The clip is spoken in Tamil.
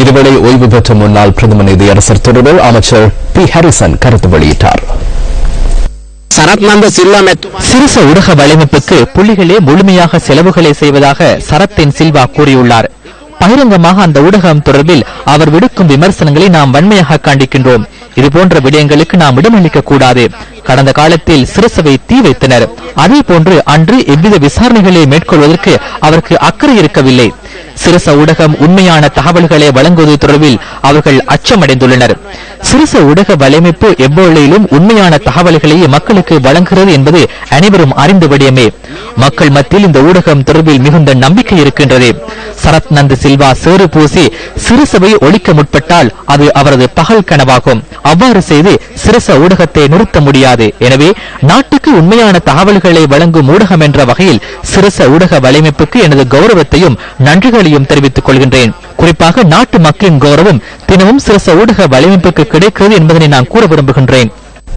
இதுவேளை ஓய்வு பெற்ற முன்னாள் பிரதம நிதியரசர் தொடர்பில் அமைச்சர் பி. ஹாரிசன் கருத்து வெளியிட்டார். சிறுச ஊடக வலைமைப்புக்கு புள்ளிகளே முழுமையாக செலவுகளை செய்வதாக சரத்தின் சில்வா கூறியுள்ளார். பகிரங்கமாக அந்த ஊடகம் தொடர்பில் அவர் விடுக்கும் விமர்சனங்களை நாம் வன்மையாக காண்பிக்கின்றோம் இதுபோன்ற விடயங்களுக்கு நாம் இடமளிக்க கூடாது. கடந்த காலத்தில் சிறுசவை தீ வைத்தனர். அதே போன்று அன்று எவ்வித விசாரணைகளை மேற்கொள்வதற்கு அவருக்கு அக்கறை இருக்கவில்லை. சிறுச ஊடகம் உண்மையான தகவல்களை வழங்குவது தொடர்பில் அவர்கள் அச்சமடைந்துள்ளனர். சிறுச ஊடக வலையமைப்பு எவ்வொழிலும் உண்மையான தகவல்களை மக்களுக்கு வழங்குகிறது என்பது அனைவரும் அறிந்த விடயமே மக்கள் மத்தியில் இந்த ஊடகம் தொடர்பில் மிகுந்த நம்பிக்கை இருக்கின்றது. சரத் நந்த சில்வா சேறு பூசி சிறுசபை ஒழிக்க முற்பட்டால் அது அவரது பகல் கனவாகும். அவ்வாறு செய்து சிறுச ஊடகத்தை நிறுத்த முடியாது. எனவே நாட்டுக்கு உண்மையான தகவல்களை வழங்கும் ஊடகம் என்ற வகையில் சிறுச ஊடக வலையமைப்புக்கு எனது கௌரவத்தையும் நன்றிகளையும் தெரிவித்துக் கொள்கின்றேன். குறிப்பாக நாட்டு மக்களின் கௌரவம் தினமும் சிறச ஊடக வலையமைப்புக்கு கிடைக்கிறது என்பதனை நான் கூற விரும்புகின்றேன்.